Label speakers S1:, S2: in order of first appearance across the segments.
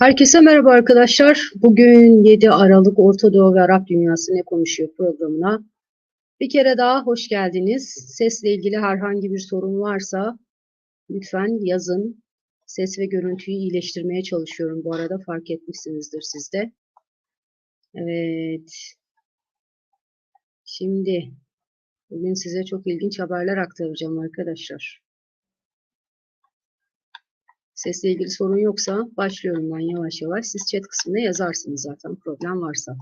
S1: Herkese merhaba arkadaşlar. Bugün 7 Aralık Orta Doğu ve Arap Dünyası ne konuşuyor programına. Bir kere daha hoş geldiniz. Sesle ilgili herhangi bir sorun varsa lütfen yazın. Ses ve görüntüyü iyileştirmeye çalışıyorum bu arada fark etmişsinizdir siz de. Evet. Şimdi bugün size çok ilginç haberler aktaracağım arkadaşlar. Sesle ilgili sorun yoksa başlıyorum ben yavaş yavaş. Siz chat kısmına yazarsınız zaten problem varsa.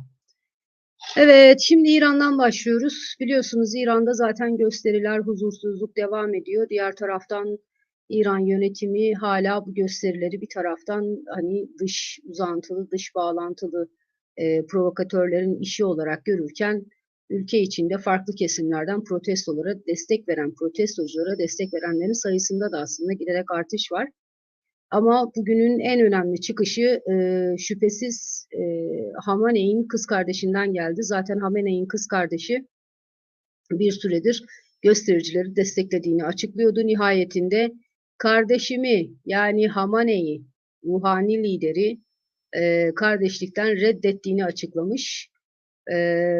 S1: Evet, şimdi İran'dan başlıyoruz. Biliyorsunuz İran'da zaten gösteriler, huzursuzluk devam ediyor. Diğer taraftan İran yönetimi hala bu gösterileri bir taraftan hani dış uzantılı, dış bağlantılı e, provokatörlerin işi olarak görürken ülke içinde farklı kesimlerden protestolara destek veren, protestoculara destek verenlerin sayısında da aslında giderek artış var. Ama bugünün en önemli çıkışı e, şüphesiz e, Hamaney'in kız kardeşinden geldi. Zaten Hamaney'in kız kardeşi bir süredir göstericileri desteklediğini açıklıyordu. Nihayetinde kardeşimi yani Hamaney'i, ruhani lideri e, kardeşlikten reddettiğini açıklamış. E,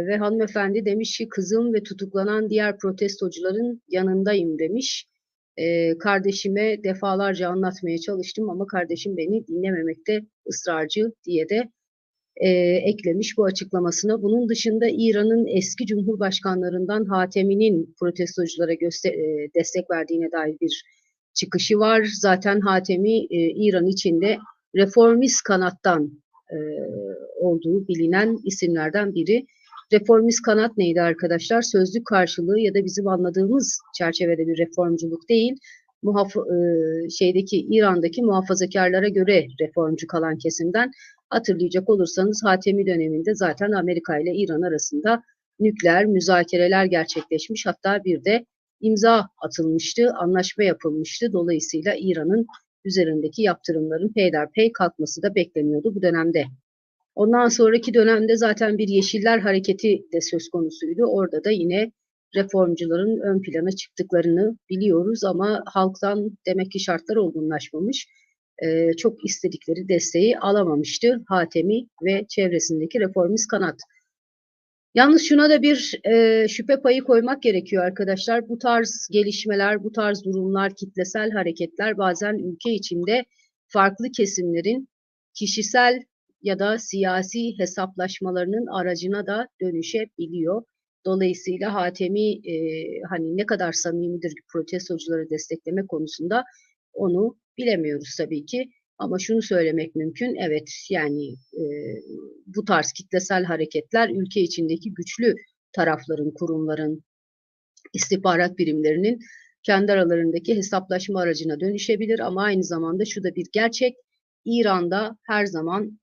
S1: ve hanımefendi demiş ki kızım ve tutuklanan diğer protestocuların yanındayım demiş e, kardeşime defalarca anlatmaya çalıştım ama kardeşim beni dinlememekte ısrarcı diye de e, eklemiş bu açıklamasına. Bunun dışında İran'ın eski cumhurbaşkanlarından Hatemi'nin protestoculara göster e, destek verdiğine dair bir çıkışı var. Zaten Hatemi e, İran içinde reformist kanattan e, olduğu bilinen isimlerden biri. Reformist kanat neydi arkadaşlar? Sözlük karşılığı ya da bizim anladığımız çerçevede bir reformculuk değil. Muhaf e, şeydeki İran'daki muhafazakarlara göre reformcu kalan kesimden hatırlayacak olursanız Hatemi döneminde zaten Amerika ile İran arasında nükleer müzakereler gerçekleşmiş. Hatta bir de imza atılmıştı, anlaşma yapılmıştı. Dolayısıyla İran'ın üzerindeki yaptırımların peyderpey kalkması da bekleniyordu bu dönemde. Ondan sonraki dönemde zaten bir Yeşiller Hareketi de söz konusuydu. Orada da yine reformcuların ön plana çıktıklarını biliyoruz ama halktan demek ki şartlar olgunlaşmamış. Ee, çok istedikleri desteği alamamıştı Hatemi ve çevresindeki reformist kanat. Yalnız şuna da bir e, şüphe payı koymak gerekiyor arkadaşlar. Bu tarz gelişmeler, bu tarz durumlar, kitlesel hareketler bazen ülke içinde farklı kesimlerin kişisel ya da siyasi hesaplaşmalarının aracına da dönüşebiliyor. Dolayısıyla Hatemi e, hani ne kadar samimidir protestocuları destekleme konusunda onu bilemiyoruz tabii ki. Ama şunu söylemek mümkün, evet yani e, bu tarz kitlesel hareketler ülke içindeki güçlü tarafların, kurumların, istihbarat birimlerinin kendi aralarındaki hesaplaşma aracına dönüşebilir ama aynı zamanda şu da bir gerçek, İran'da her zaman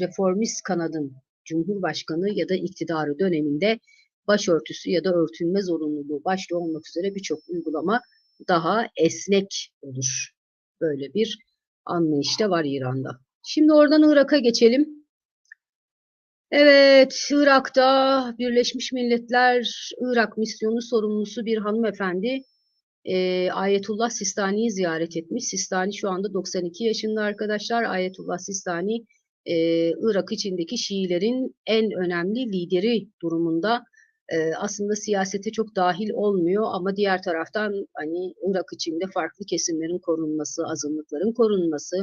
S1: reformist kanadın Cumhurbaşkanı ya da iktidarı döneminde başörtüsü ya da örtünme zorunluluğu başta olmak üzere birçok uygulama daha esnek olur. Böyle bir anlayışta var İran'da. Şimdi oradan Irak'a geçelim. Evet, Irak'ta Birleşmiş Milletler Irak misyonu sorumlusu bir hanımefendi e, Ayetullah Sistani'yi ziyaret etmiş. Sistani şu anda 92 yaşında arkadaşlar. Ayetullah Sistani e, Irak içindeki Şiilerin en önemli lideri durumunda. E, aslında siyasete çok dahil olmuyor ama diğer taraftan hani Irak içinde farklı kesimlerin korunması, azınlıkların korunması,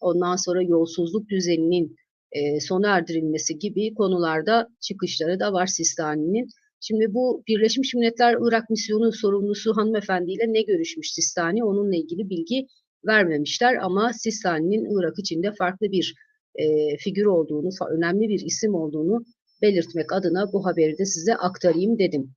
S1: ondan sonra yolsuzluk düzeninin e, sona erdirilmesi gibi konularda çıkışları da var Sistani'nin. Şimdi bu Birleşmiş Milletler Irak misyonu sorumlusu hanımefendiyle ne görüşmüş Sistani? Onunla ilgili bilgi vermemişler ama Sistani'nin Irak içinde farklı bir e, figür olduğunu, önemli bir isim olduğunu belirtmek adına bu haberi de size aktarayım dedim.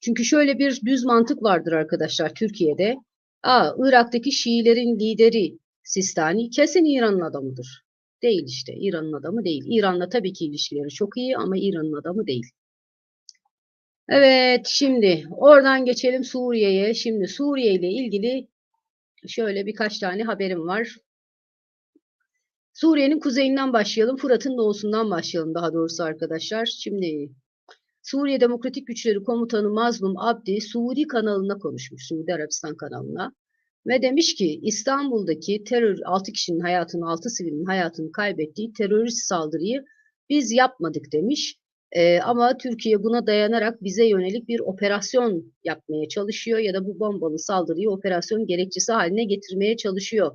S1: Çünkü şöyle bir düz mantık vardır arkadaşlar Türkiye'de. Aa, Irak'taki Şiilerin lideri Sistani kesin İran'ın adamıdır. Değil işte, İran'ın adamı değil. İran'la tabii ki ilişkileri çok iyi ama İran'ın adamı değil. Evet, şimdi oradan geçelim Suriye'ye. Şimdi Suriye ile ilgili şöyle birkaç tane haberim var. Suriye'nin kuzeyinden başlayalım, Fırat'ın doğusundan başlayalım daha doğrusu arkadaşlar. Şimdi Suriye Demokratik Güçleri Komutanı Mazlum Abdi Suudi kanalına konuşmuş, Suudi Arabistan kanalına. Ve demiş ki İstanbul'daki terör 6 kişinin hayatını 6 sivilin hayatını kaybettiği terörist saldırıyı biz yapmadık demiş. Ee, ama Türkiye buna dayanarak bize yönelik bir operasyon yapmaya çalışıyor ya da bu bombalı saldırıyı operasyon gerekçesi haline getirmeye çalışıyor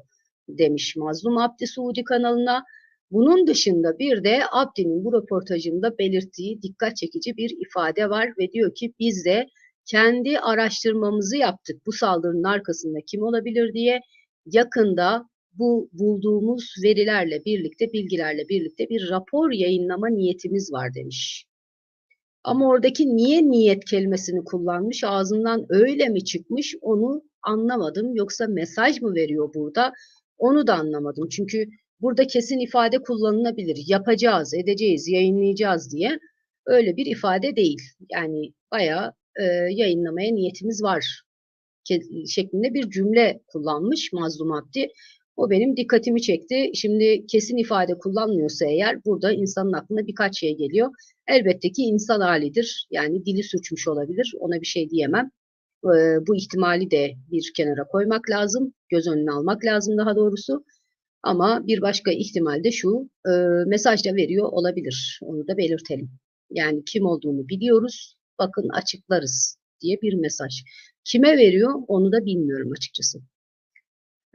S1: demiş Mazlum Abdi Suudi kanalına. Bunun dışında bir de Abdi'nin bu röportajında belirttiği dikkat çekici bir ifade var ve diyor ki biz de kendi araştırmamızı yaptık bu saldırının arkasında kim olabilir diye yakında bu bulduğumuz verilerle birlikte bilgilerle birlikte bir rapor yayınlama niyetimiz var demiş. Ama oradaki niye niyet kelimesini kullanmış ağzından öyle mi çıkmış onu anlamadım yoksa mesaj mı veriyor burada onu da anlamadım. Çünkü burada kesin ifade kullanılabilir. Yapacağız, edeceğiz, yayınlayacağız diye öyle bir ifade değil. Yani bayağı e, yayınlamaya niyetimiz var şeklinde bir cümle kullanmış Mazlum Abdi. O benim dikkatimi çekti. Şimdi kesin ifade kullanmıyorsa eğer burada insanın aklına birkaç şey geliyor. Elbette ki insan halidir. Yani dili suçmuş olabilir. Ona bir şey diyemem. Ee, bu ihtimali de bir kenara koymak lazım. Göz önüne almak lazım daha doğrusu. Ama bir başka ihtimal de şu, e, mesaj da veriyor olabilir. Onu da belirtelim. Yani kim olduğunu biliyoruz, bakın açıklarız diye bir mesaj. Kime veriyor onu da bilmiyorum açıkçası.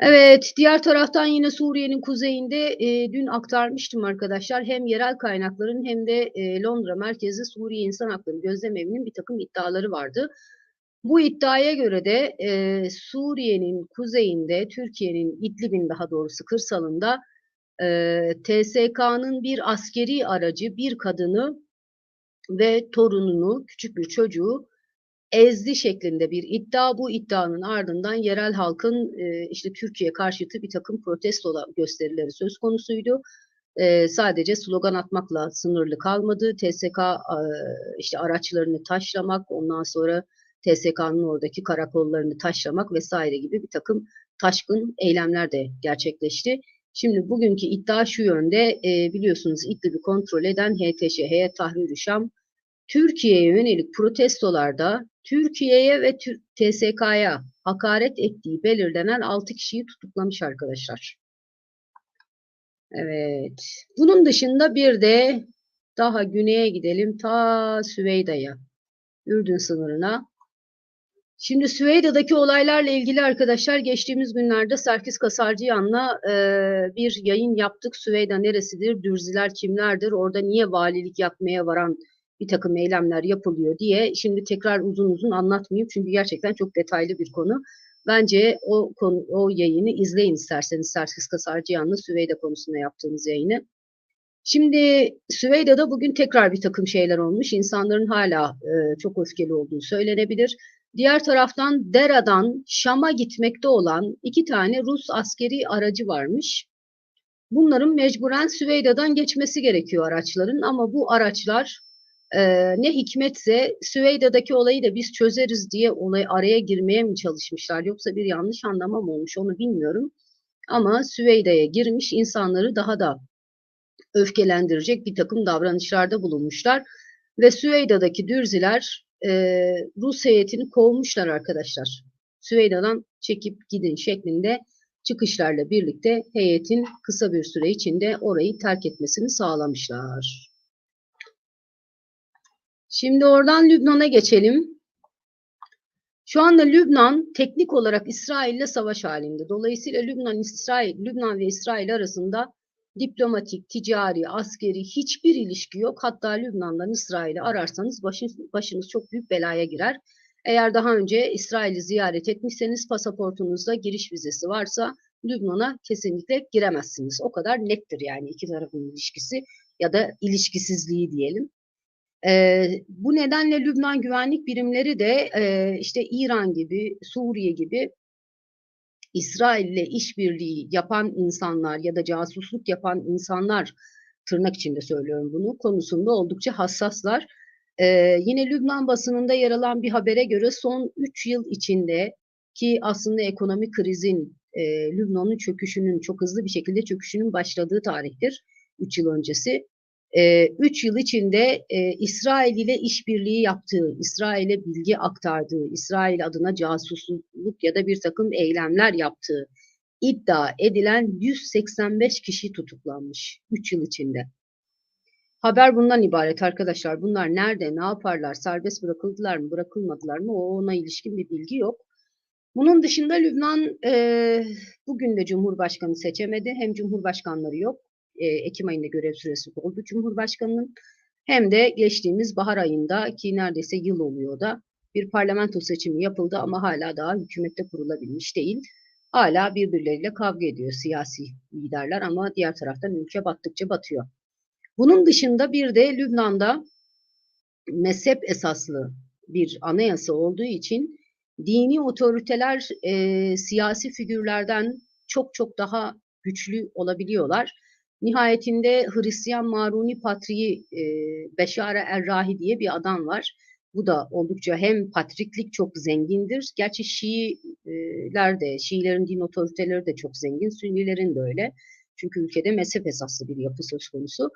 S1: Evet, diğer taraftan yine Suriye'nin kuzeyinde e, dün aktarmıştım arkadaşlar. Hem yerel kaynakların hem de e, Londra merkezli Suriye İnsan Hakları Gözlem bir takım iddiaları vardı. Bu iddiaya göre de e, Suriye'nin kuzeyinde, Türkiye'nin İdlib'in daha doğrusu kırsalında e, TSK'nın bir askeri aracı, bir kadını ve torununu, küçük bir çocuğu ezdi şeklinde bir iddia. Bu iddianın ardından yerel halkın e, işte Türkiye karşıtı bir takım protesto gösterileri söz konusuydu. E, sadece slogan atmakla sınırlı kalmadı. TSK e, işte araçlarını taşlamak, ondan sonra TSK'nın oradaki karakollarını taşlamak vesaire gibi bir takım taşkın eylemler de gerçekleşti. Şimdi bugünkü iddia şu yönde e, biliyorsunuz İdlib'i kontrol eden HTŞ, Heyet Tahrir Şam, Türkiye'ye yönelik protestolarda Türkiye'ye ve TSK'ya hakaret ettiği belirlenen 6 kişiyi tutuklamış arkadaşlar. Evet. Bunun dışında bir de daha güneye gidelim ta Süveyda'ya. Ürdün sınırına. Şimdi Süveyda'daki olaylarla ilgili arkadaşlar geçtiğimiz günlerde Serkis Kasarcıyan'la e, bir yayın yaptık. Süveyda neresidir, dürziler kimlerdir, orada niye valilik yapmaya varan bir takım eylemler yapılıyor diye şimdi tekrar uzun uzun anlatmayayım çünkü gerçekten çok detaylı bir konu. Bence o konu, o yayını izleyin isterseniz Serkis Kasarcıyan'la Süveyda konusunda yaptığımız yayını. Şimdi Süveyda'da bugün tekrar bir takım şeyler olmuş. İnsanların hala e, çok öfkeli olduğu söylenebilir. Diğer taraftan Dera'dan Şam'a gitmekte olan iki tane Rus askeri aracı varmış. Bunların mecburen Süveyda'dan geçmesi gerekiyor araçların ama bu araçlar e, ne hikmetse Süveyda'daki olayı da biz çözeriz diye olay araya girmeye mi çalışmışlar yoksa bir yanlış anlama mı olmuş onu bilmiyorum. Ama Süveyda'ya girmiş insanları daha da öfkelendirecek bir takım davranışlarda bulunmuşlar. Ve Süveyda'daki dürziler e, Rus heyetini kovmuşlar arkadaşlar. Süveyda'dan çekip gidin şeklinde çıkışlarla birlikte heyetin kısa bir süre içinde orayı terk etmesini sağlamışlar. Şimdi oradan Lübnan'a geçelim. Şu anda Lübnan teknik olarak İsrail ile savaş halinde. Dolayısıyla Lübnan, İsrail, Lübnan ve İsrail arasında diplomatik, ticari, askeri hiçbir ilişki yok. Hatta Lübnan'dan İsrail'i ararsanız başınız, başınız çok büyük belaya girer. Eğer daha önce İsrail'i ziyaret etmişseniz pasaportunuzda giriş vizesi varsa Lübnan'a kesinlikle giremezsiniz. O kadar nettir yani iki tarafın ilişkisi ya da ilişkisizliği diyelim. Ee, bu nedenle Lübnan güvenlik birimleri de e, işte İran gibi, Suriye gibi İsrail ile işbirliği yapan insanlar ya da casusluk yapan insanlar tırnak içinde söylüyorum bunu konusunda oldukça hassaslar. Ee, yine Lübnan basınında yer alan bir habere göre son 3 yıl içinde ki aslında ekonomik krizin e, Lübnan'ın çöküşünün çok hızlı bir şekilde çöküşünün başladığı tarihtir 3 yıl öncesi. 3 yıl içinde e, İsrail ile işbirliği yaptığı, İsrail'e bilgi aktardığı, İsrail adına casusluk ya da bir takım eylemler yaptığı iddia edilen 185 kişi tutuklanmış 3 yıl içinde. Haber bundan ibaret arkadaşlar. Bunlar nerede, ne yaparlar, serbest bırakıldılar mı, bırakılmadılar mı o ona ilişkin bir bilgi yok. Bunun dışında Lübnan e, bugün de Cumhurbaşkanı seçemedi. Hem Cumhurbaşkanları yok. E, Ekim ayında görev süresi oldu Cumhurbaşkanı'nın. Hem de geçtiğimiz bahar ayında ki neredeyse yıl oluyor da bir parlamento seçimi yapıldı ama hala daha hükümette kurulabilmiş değil. Hala birbirleriyle kavga ediyor siyasi liderler ama diğer taraftan ülke battıkça batıyor. Bunun dışında bir de Lübnan'da mezhep esaslı bir anayasa olduğu için dini otoriteler e, siyasi figürlerden çok çok daha güçlü olabiliyorlar. Nihayetinde Hristiyan Maruni Patriği e, Beşare Errahi diye bir adam var. Bu da oldukça hem patriklik çok zengindir. Gerçi Şiiler de, Şiilerin din otoriteleri de çok zengin, Sünnilerin de öyle. Çünkü ülkede mezhep esaslı bir yapı söz konusu.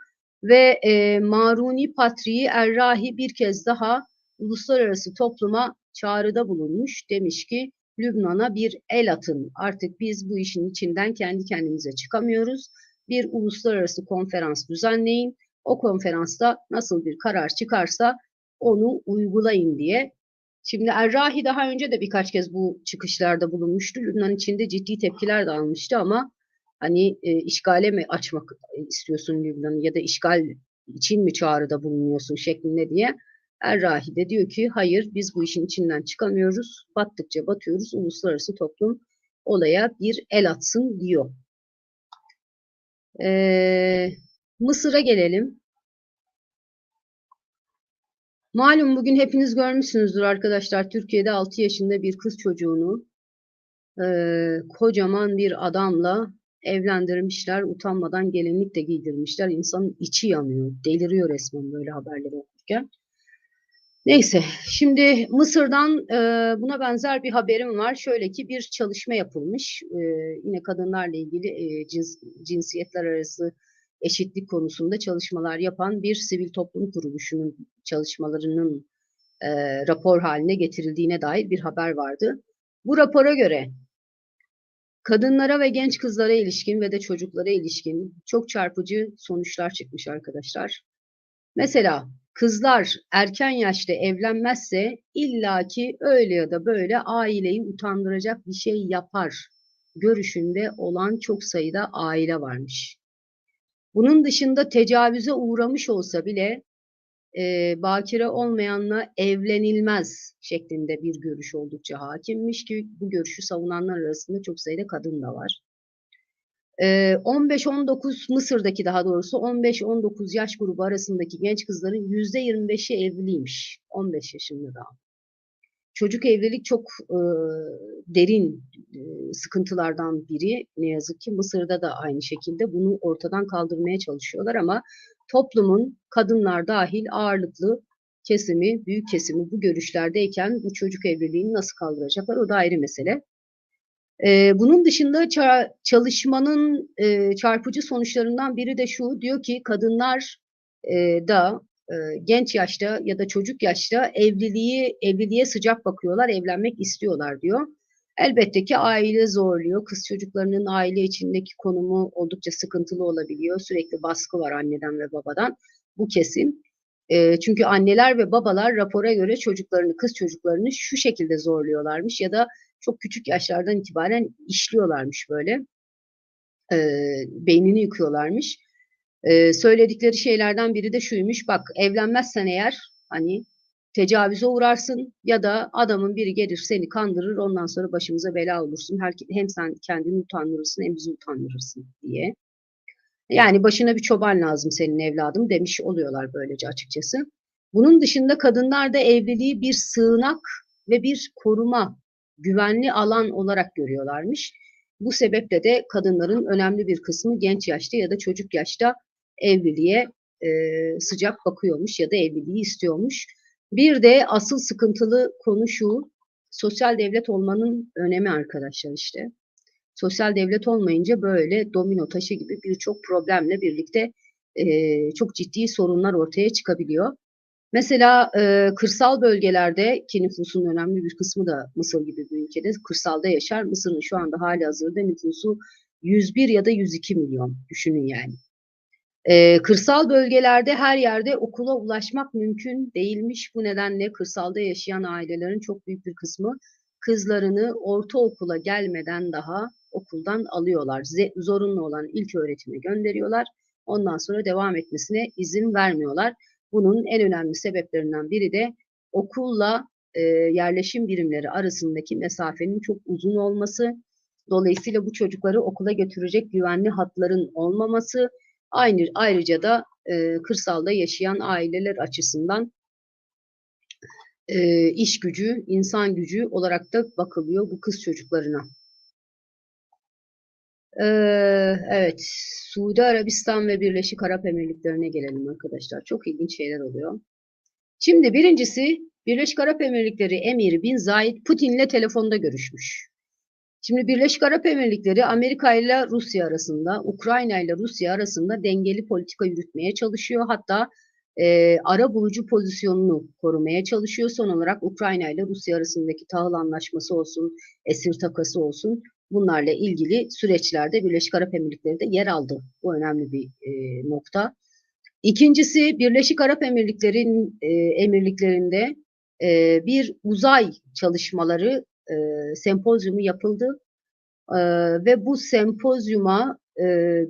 S1: Ve e, Maruni Patriği Errahi bir kez daha uluslararası topluma çağrıda bulunmuş. Demiş ki Lübnan'a bir el atın. Artık biz bu işin içinden kendi kendimize çıkamıyoruz. Bir uluslararası konferans düzenleyin. O konferansta nasıl bir karar çıkarsa onu uygulayın diye. Şimdi Errahi daha önce de birkaç kez bu çıkışlarda bulunmuştu. Lübnan içinde ciddi tepkiler de almıştı ama hani e, işgale mi açmak istiyorsun Lübnan'ı ya da işgal için mi çağrıda bulunuyorsun şeklinde diye. Errahi de diyor ki hayır biz bu işin içinden çıkamıyoruz. Battıkça batıyoruz. Uluslararası toplum olaya bir el atsın diyor. Ee, Mısır'a gelelim. Malum bugün hepiniz görmüşsünüzdür arkadaşlar. Türkiye'de 6 yaşında bir kız çocuğunu e, kocaman bir adamla evlendirmişler. Utanmadan gelinlik de giydirmişler. İnsanın içi yanıyor. Deliriyor resmen böyle haberleri okurken. Neyse, şimdi Mısır'dan e, buna benzer bir haberim var. Şöyle ki bir çalışma yapılmış. E, yine kadınlarla ilgili e, cins, cinsiyetler arası eşitlik konusunda çalışmalar yapan bir sivil toplum kuruluşunun çalışmalarının e, rapor haline getirildiğine dair bir haber vardı. Bu rapora göre kadınlara ve genç kızlara ilişkin ve de çocuklara ilişkin çok çarpıcı sonuçlar çıkmış arkadaşlar. Mesela kızlar erken yaşta evlenmezse illaki öyle ya da böyle aileyi utandıracak bir şey yapar görüşünde olan çok sayıda aile varmış. Bunun dışında tecavüze uğramış olsa bile e, bakire olmayanla evlenilmez şeklinde bir görüş oldukça hakimmiş ki bu görüşü savunanlar arasında çok sayıda kadın da var. 15-19 Mısır'daki daha doğrusu 15-19 yaş grubu arasındaki genç kızların %25'i evliymiş. 15 yaşında daha. Çocuk evlilik çok e, derin e, sıkıntılardan biri. Ne yazık ki Mısır'da da aynı şekilde bunu ortadan kaldırmaya çalışıyorlar ama toplumun kadınlar dahil ağırlıklı kesimi, büyük kesimi bu görüşlerdeyken bu çocuk evliliğini nasıl kaldıracaklar o da ayrı mesele. Ee, bunun dışında çalışmanın e, çarpıcı sonuçlarından biri de şu, diyor ki kadınlar e, da e, genç yaşta ya da çocuk yaşta evliliği evliliğe sıcak bakıyorlar, evlenmek istiyorlar diyor. Elbette ki aile zorluyor. Kız çocuklarının aile içindeki konumu oldukça sıkıntılı olabiliyor. Sürekli baskı var anneden ve babadan. Bu kesin. E, çünkü anneler ve babalar rapora göre çocuklarını, kız çocuklarını şu şekilde zorluyorlarmış ya da çok küçük yaşlardan itibaren işliyorlarmış böyle. E, beynini yıkıyorlarmış. E, söyledikleri şeylerden biri de şuymuş. Bak evlenmezsen eğer hani tecavüze uğrarsın ya da adamın biri gelir seni kandırır ondan sonra başımıza bela olursun. Hem sen kendini utandırırsın hem bizi utandırırsın diye. Yani başına bir çoban lazım senin evladım demiş oluyorlar böylece açıkçası. Bunun dışında kadınlar da evliliği bir sığınak ve bir koruma, güvenli alan olarak görüyorlarmış. Bu sebeple de kadınların önemli bir kısmı genç yaşta ya da çocuk yaşta evliliğe e, sıcak bakıyormuş ya da evliliği istiyormuş. Bir de asıl sıkıntılı konu şu, sosyal devlet olmanın önemi arkadaşlar işte. Sosyal devlet olmayınca böyle domino taşı gibi birçok problemle birlikte e, çok ciddi sorunlar ortaya çıkabiliyor. Mesela e, kırsal bölgelerde ki nüfusun önemli bir kısmı da Mısır gibi bir ülkede kırsalda yaşar. Mısır'ın şu anda hali hazırda nüfusu 101 ya da 102 milyon düşünün yani. E, kırsal bölgelerde her yerde okula ulaşmak mümkün değilmiş. Bu nedenle kırsalda yaşayan ailelerin çok büyük bir kısmı kızlarını ortaokula gelmeden daha okuldan alıyorlar. Zorunlu olan ilk öğretime gönderiyorlar. Ondan sonra devam etmesine izin vermiyorlar. Bunun en önemli sebeplerinden biri de okulla e, yerleşim birimleri arasındaki mesafenin çok uzun olması. Dolayısıyla bu çocukları okula götürecek güvenli hatların olmaması. Aynı ayrıca da e, kırsalda yaşayan aileler açısından e, iş gücü, insan gücü olarak da bakılıyor bu kız çocuklarına. Ee, evet, Suudi Arabistan ve Birleşik Arap Emirlikleri'ne gelelim arkadaşlar. Çok ilginç şeyler oluyor. Şimdi birincisi Birleşik Arap Emirlikleri Emiri Bin Zayed Putin'le telefonda görüşmüş. Şimdi Birleşik Arap Emirlikleri Amerika ile Rusya arasında, Ukrayna ile Rusya arasında dengeli politika yürütmeye çalışıyor. Hatta e, ara bulucu pozisyonunu korumaya çalışıyor. Son olarak Ukrayna ile Rusya arasındaki tahıl anlaşması olsun, esir takası olsun bunlarla ilgili süreçlerde Birleşik Arap Emirlikleri de yer aldı. Bu önemli bir e, nokta. İkincisi Birleşik Arap Emirlikleri'nin e, emirliklerinde e, bir uzay çalışmaları e, sempozyumu yapıldı e, ve bu sempozyuma e,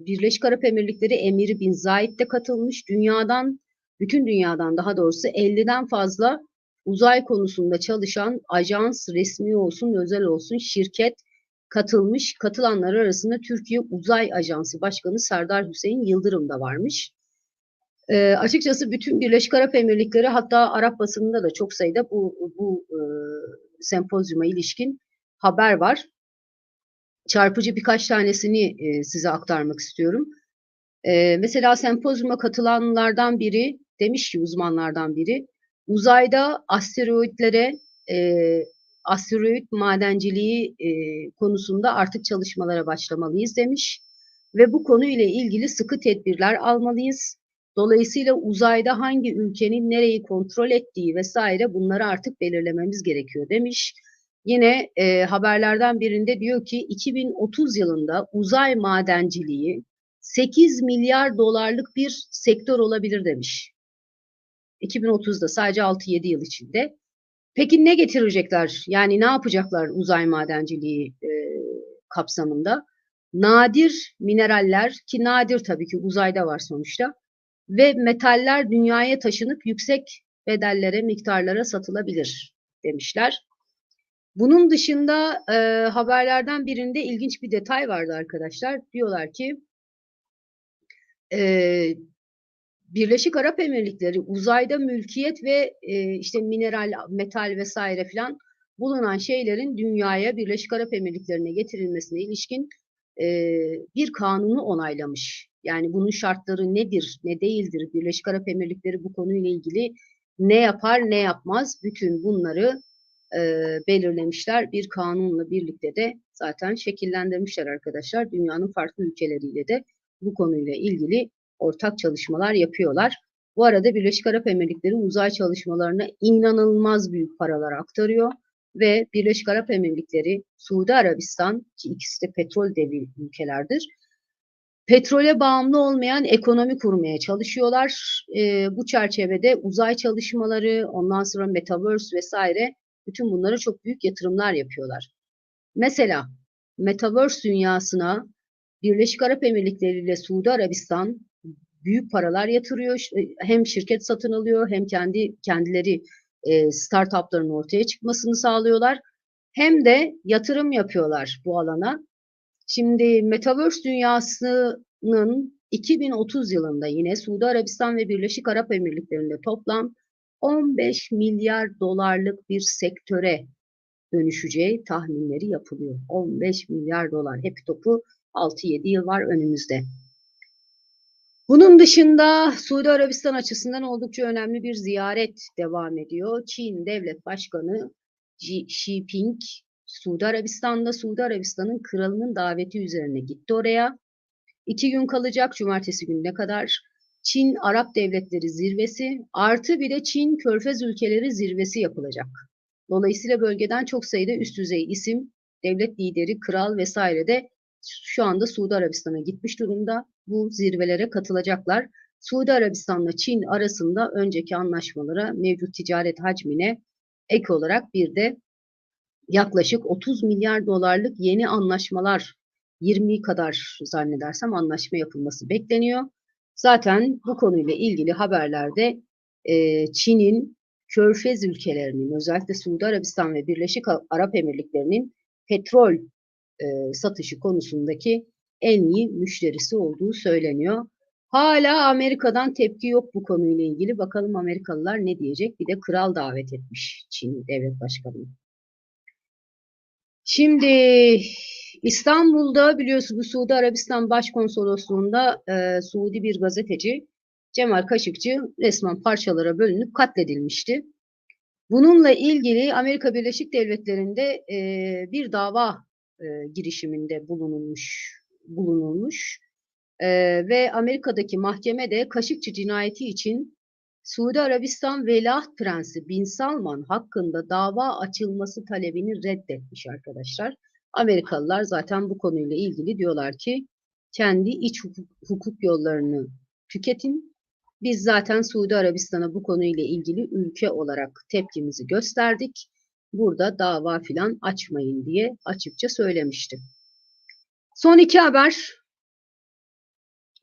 S1: Birleşik Arap Emirlikleri Emiri Bin Zayed de katılmış. Dünyadan, bütün dünyadan daha doğrusu 50'den fazla uzay konusunda çalışan ajans, resmi olsun, özel olsun şirket katılmış. Katılanlar arasında Türkiye Uzay Ajansı Başkanı Serdar Hüseyin Yıldırım da varmış. E, açıkçası bütün Birleşik Arap Emirlikleri hatta Arap basınında da çok sayıda bu, bu e, sempozyuma ilişkin haber var. Çarpıcı birkaç tanesini e, size aktarmak istiyorum. E, mesela sempozyuma katılanlardan biri demiş ki uzmanlardan biri uzayda asteroidlere e, asteroid madenciliği e, konusunda artık çalışmalara başlamalıyız demiş ve bu konuyla ilgili sıkı tedbirler almalıyız. Dolayısıyla uzayda hangi ülkenin nereyi kontrol ettiği vesaire bunları artık belirlememiz gerekiyor demiş. Yine e, haberlerden birinde diyor ki 2030 yılında uzay madenciliği 8 milyar dolarlık bir sektör olabilir demiş. 2030'da sadece 6-7 yıl içinde. Peki ne getirecekler? Yani ne yapacaklar uzay madenciliği e, kapsamında? Nadir mineraller ki nadir tabii ki uzayda var sonuçta ve metaller dünyaya taşınıp yüksek bedellere, miktarlara satılabilir demişler. Bunun dışında e, haberlerden birinde ilginç bir detay vardı arkadaşlar. Diyorlar ki e, Birleşik Arap Emirlikleri uzayda mülkiyet ve e, işte mineral, metal vesaire filan bulunan şeylerin dünyaya Birleşik Arap Emirlikleri'ne getirilmesine ilişkin e, bir kanunu onaylamış. Yani bunun şartları nedir, ne değildir? Birleşik Arap Emirlikleri bu konuyla ilgili ne yapar, ne yapmaz? Bütün bunları e, belirlemişler. Bir kanunla birlikte de zaten şekillendirmişler arkadaşlar. Dünyanın farklı ülkeleriyle de bu konuyla ilgili ortak çalışmalar yapıyorlar. Bu arada Birleşik Arap Emirlikleri uzay çalışmalarına inanılmaz büyük paralar aktarıyor ve Birleşik Arap Emirlikleri, Suudi Arabistan ki ikisi de petrol devi ülkelerdir. Petrole bağımlı olmayan ekonomi kurmaya çalışıyorlar. E, bu çerçevede uzay çalışmaları, ondan sonra metaverse vesaire bütün bunlara çok büyük yatırımlar yapıyorlar. Mesela metaverse dünyasına Birleşik Arap Emirlikleri ile Suudi Arabistan büyük paralar yatırıyor. Hem şirket satın alıyor hem kendi kendileri e, startupların ortaya çıkmasını sağlıyorlar. Hem de yatırım yapıyorlar bu alana. Şimdi Metaverse dünyasının 2030 yılında yine Suudi Arabistan ve Birleşik Arap Emirlikleri'nde toplam 15 milyar dolarlık bir sektöre dönüşeceği tahminleri yapılıyor. 15 milyar dolar. Hep topu 6-7 yıl var önümüzde. Bunun dışında Suudi Arabistan açısından oldukça önemli bir ziyaret devam ediyor. Çin Devlet Başkanı Xi Jinping Suudi Arabistan'da Suudi Arabistan'ın kralının daveti üzerine gitti oraya. İki gün kalacak cumartesi gününe kadar. Çin Arap Devletleri Zirvesi artı bir de Çin Körfez Ülkeleri Zirvesi yapılacak. Dolayısıyla bölgeden çok sayıda üst düzey isim, devlet lideri, kral vesaire de şu anda Suudi Arabistan'a gitmiş durumda. Bu zirvelere katılacaklar. Suudi Arabistan'la Çin arasında önceki anlaşmalara mevcut ticaret hacmine ek olarak bir de yaklaşık 30 milyar dolarlık yeni anlaşmalar 20 kadar zannedersem anlaşma yapılması bekleniyor. Zaten bu konuyla ilgili haberlerde e, Çin'in Körfez ülkelerinin özellikle Suudi Arabistan ve Birleşik Arap Emirlikleri'nin petrol e, satışı konusundaki en iyi müşterisi olduğu söyleniyor. Hala Amerika'dan tepki yok bu konuyla ilgili. Bakalım Amerikalılar ne diyecek? Bir de kral davet etmiş Çin devlet başkanı. Şimdi İstanbul'da biliyorsunuz Suudi Arabistan Başkonsolosluğu'nda e, Suudi bir gazeteci Cemal Kaşıkçı resmen parçalara bölünüp katledilmişti. Bununla ilgili Amerika Birleşik Devletleri'nde e, bir dava e, girişiminde bulunulmuş bulunulmuş e, ve Amerika'daki mahkeme de Kaşıkçı cinayeti için Suudi Arabistan Veliaht Prensi Bin Salman hakkında dava açılması talebini reddetmiş arkadaşlar. Amerikalılar zaten bu konuyla ilgili diyorlar ki kendi iç hukuk, hukuk yollarını tüketin. Biz zaten Suudi Arabistan'a bu konuyla ilgili ülke olarak tepkimizi gösterdik. Burada dava filan açmayın diye açıkça söylemişti. Son iki haber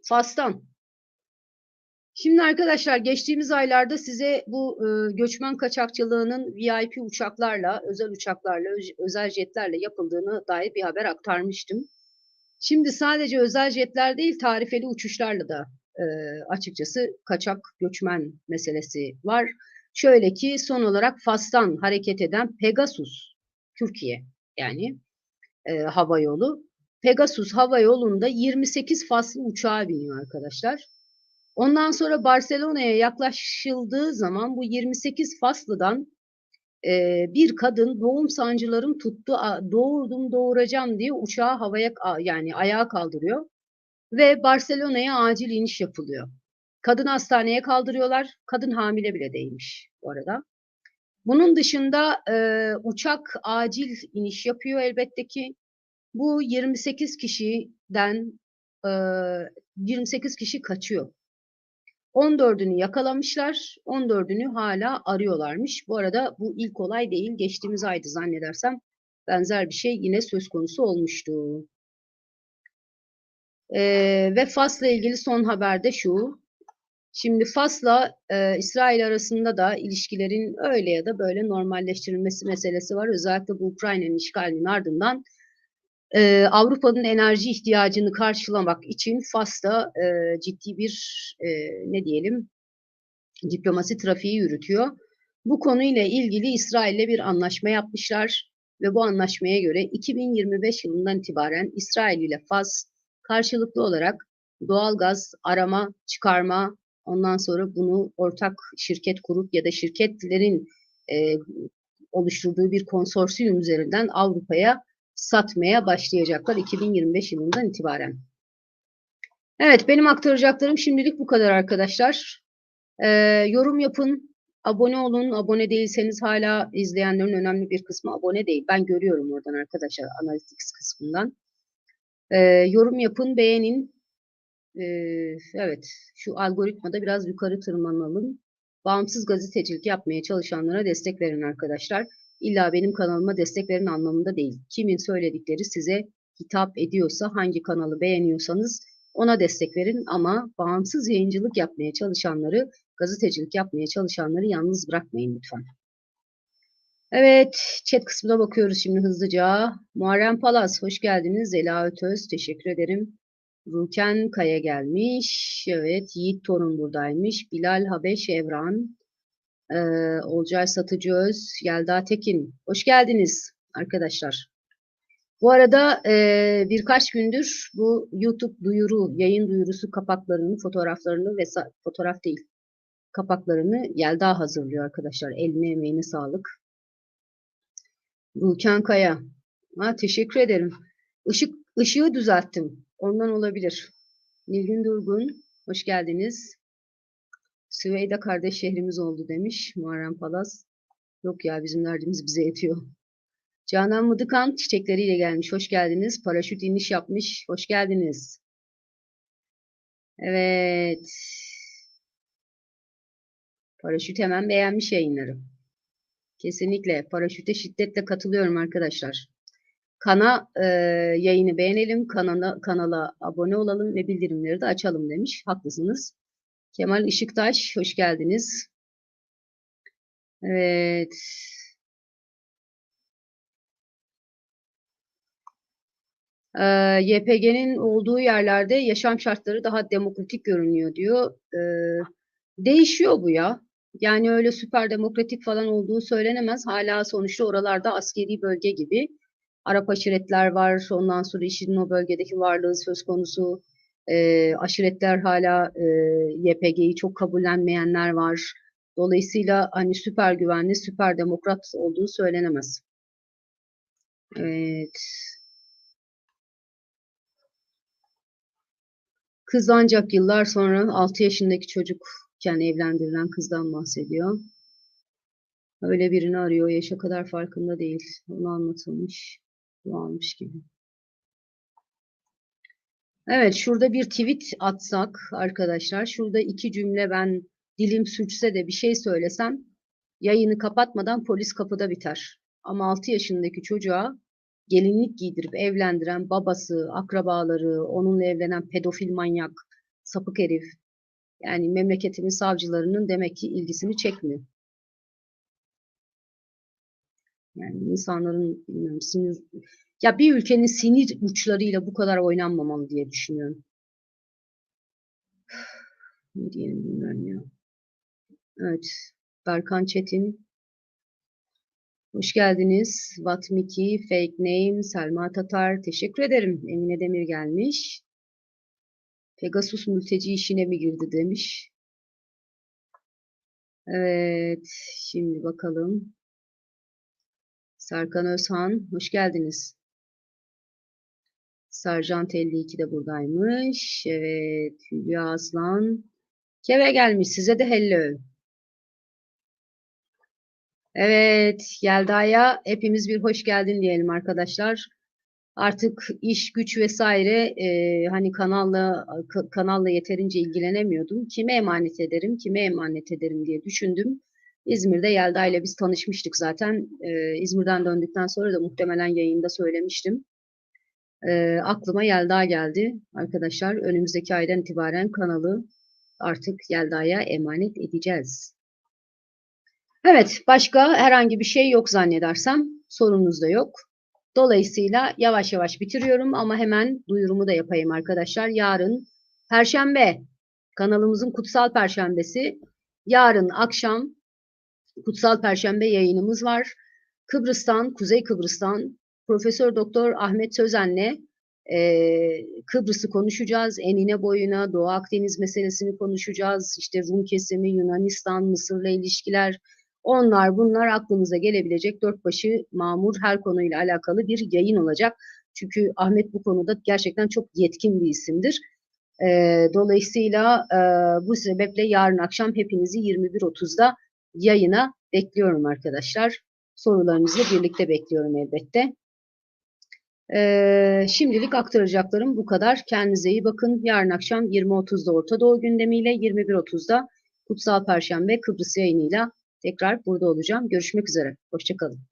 S1: Fas'tan. Şimdi arkadaşlar geçtiğimiz aylarda size bu e, göçmen kaçakçılığının VIP uçaklarla, özel uçaklarla, özel jetlerle yapıldığını dair bir haber aktarmıştım. Şimdi sadece özel jetler değil tarifeli uçuşlarla da e, açıkçası kaçak göçmen meselesi var. Şöyle ki son olarak Fas'tan hareket eden Pegasus, Türkiye yani e, hava yolu. Pegasus hava yolunda 28 faslı uçağa biniyor arkadaşlar. Ondan sonra Barcelona'ya yaklaşıldığı zaman bu 28 faslıdan e, bir kadın doğum sancılarım tuttu, doğurdum doğuracağım diye uçağı havaya yani ayağa kaldırıyor ve Barcelona'ya acil iniş yapılıyor. Kadın hastaneye kaldırıyorlar. Kadın hamile bile değilmiş bu arada. Bunun dışında e, uçak acil iniş yapıyor elbette ki. Bu 28 kişiden e, 28 kişi kaçıyor. 14'ünü yakalamışlar. 14'ünü hala arıyorlarmış. Bu arada bu ilk olay değil. Geçtiğimiz aydı zannedersem benzer bir şey yine söz konusu olmuştu. Ee, ve Fas'la ilgili son haber de şu. Şimdi Fas'la e, İsrail arasında da ilişkilerin öyle ya da böyle normalleştirilmesi meselesi var. Özellikle bu Ukrayna'nın işgalinin ardından e, Avrupa'nın enerji ihtiyacını karşılamak için Fas'ta e, ciddi bir e, ne diyelim diplomasi trafiği yürütüyor. Bu konuyla ilgili İsrail'le bir anlaşma yapmışlar ve bu anlaşmaya göre 2025 yılından itibaren İsrail ile Fas karşılıklı olarak doğal gaz arama, çıkarma, ondan sonra bunu ortak şirket kurup ya da şirketlerin e, oluşturduğu bir konsorsiyum üzerinden Avrupa'ya satmaya başlayacaklar 2025 yılından itibaren. Evet benim aktaracaklarım şimdilik bu kadar arkadaşlar. Ee, yorum yapın, abone olun. Abone değilseniz hala izleyenlerin önemli bir kısmı abone değil. Ben görüyorum oradan arkadaşlar Analytics kısmından. Ee, yorum yapın, beğenin. Evet şu algoritmada biraz yukarı tırmanalım. Bağımsız gazetecilik yapmaya çalışanlara destek verin arkadaşlar. İlla benim kanalıma destek verin anlamında değil. Kimin söyledikleri size hitap ediyorsa, hangi kanalı beğeniyorsanız ona destek verin ama bağımsız yayıncılık yapmaya çalışanları, gazetecilik yapmaya çalışanları yalnız bırakmayın lütfen. Evet, chat kısmına bakıyoruz şimdi hızlıca. Muharrem Palas, hoş geldiniz. Zela Ötöz, teşekkür ederim. Ruken Kaya gelmiş. Evet, Yiğit Torun buradaymış. Bilal Habeş Evran, ee, Olcay Satıcıöz, Yelda Tekin. Hoş geldiniz arkadaşlar. Bu arada e, birkaç gündür bu YouTube duyuru, yayın duyurusu kapaklarının fotoğraflarını ve fotoğraf değil, kapaklarını Yelda hazırlıyor arkadaşlar. Eline emeğine sağlık. Ruken Kaya. Ha, teşekkür ederim. Işık, ışığı düzelttim. Ondan olabilir. Nilgün Durgun, hoş geldiniz. Süveyda kardeş şehrimiz oldu demiş Muharrem Palaz. Yok ya bizim derdimiz bize yetiyor. Canan Mıdıkan çiçekleriyle gelmiş. Hoş geldiniz. Paraşüt iniş yapmış. Hoş geldiniz. Evet. Paraşüt hemen beğenmiş yayınları. Kesinlikle paraşüte şiddetle katılıyorum arkadaşlar. Kana e, yayını beğenelim, kanala, kanala abone olalım ve bildirimleri de açalım demiş. Haklısınız. Kemal Işıktaş, hoş geldiniz. Evet. Ee, YPG'nin olduğu yerlerde yaşam şartları daha demokratik görünüyor diyor. Ee, değişiyor bu ya. Yani öyle süper demokratik falan olduğu söylenemez. Hala sonuçta oralarda askeri bölge gibi. Arap aşiretler var. Ondan sonra IŞİD'in o bölgedeki varlığı söz konusu. Ee, aşiretler hala e, YPG'yi çok kabullenmeyenler var. Dolayısıyla hani süper güvenli, süper demokrat olduğu söylenemez. Evet. Kız ancak yıllar sonra 6 yaşındaki çocukken evlendirilen kızdan bahsediyor. Öyle birini arıyor, yaşa kadar farkında değil. Onu anlatılmış, bu almış gibi. Evet, şurada bir tweet atsak arkadaşlar, şurada iki cümle ben dilim sürçse de bir şey söylesem, yayını kapatmadan polis kapıda biter. Ama 6 yaşındaki çocuğa gelinlik giydirip evlendiren babası, akrabaları, onunla evlenen pedofil manyak, sapık herif. Yani memleketimin savcılarının demek ki ilgisini çekmiyor. Yani insanların bilmiyorum, sinir... Ya bir ülkenin sinir uçlarıyla bu kadar oynanmamalı diye düşünüyorum. Ne diyelim bilmiyorum ya. Evet. Berkan Çetin Hoş geldiniz. Vatmiki, Fake Name, Selma Tatar. Teşekkür ederim. Emine Demir gelmiş. Pegasus mülteci işine mi girdi demiş. Evet. Şimdi bakalım. Serkan Özhan. Hoş geldiniz. Sarjant 52 de buradaymış. Evet. Hülya Aslan. Keve gelmiş. Size de hello. Evet, Yelda'ya hepimiz bir hoş geldin diyelim arkadaşlar. Artık iş, güç vesaire e, hani kanalla kanalla yeterince ilgilenemiyordum. Kime emanet ederim, kime emanet ederim diye düşündüm. İzmir'de Yelda ile biz tanışmıştık zaten. E, İzmir'den döndükten sonra da muhtemelen yayında söylemiştim. E, aklıma Yelda geldi arkadaşlar. Önümüzdeki aydan itibaren kanalı artık Yelda'ya emanet edeceğiz. Evet, başka herhangi bir şey yok zannedersem. Sorunuz da yok. Dolayısıyla yavaş yavaş bitiriyorum ama hemen duyurumu da yapayım arkadaşlar. Yarın Perşembe, kanalımızın Kutsal Perşembesi. Yarın akşam Kutsal Perşembe yayınımız var. Kıbrıs'tan, Kuzey Kıbrıs'tan Profesör Doktor Ahmet Sözen'le e, Kıbrıs'ı konuşacağız. Enine boyuna Doğu Akdeniz meselesini konuşacağız. İşte Rum kesimi, Yunanistan, Mısır'la ilişkiler, onlar bunlar aklınıza gelebilecek dört başı mamur her konuyla alakalı bir yayın olacak. Çünkü Ahmet bu konuda gerçekten çok yetkin bir isimdir. E, dolayısıyla e, bu sebeple yarın akşam hepinizi 21.30'da yayına bekliyorum arkadaşlar. Sorularınızla birlikte bekliyorum elbette. Ee, şimdilik aktaracaklarım bu kadar. Kendinize iyi bakın. Yarın akşam 20.30'da Orta Doğu gündemiyle 21.30'da Kutsal Perşembe Kıbrıs yayınıyla Tekrar burada olacağım. Görüşmek üzere. Hoşçakalın.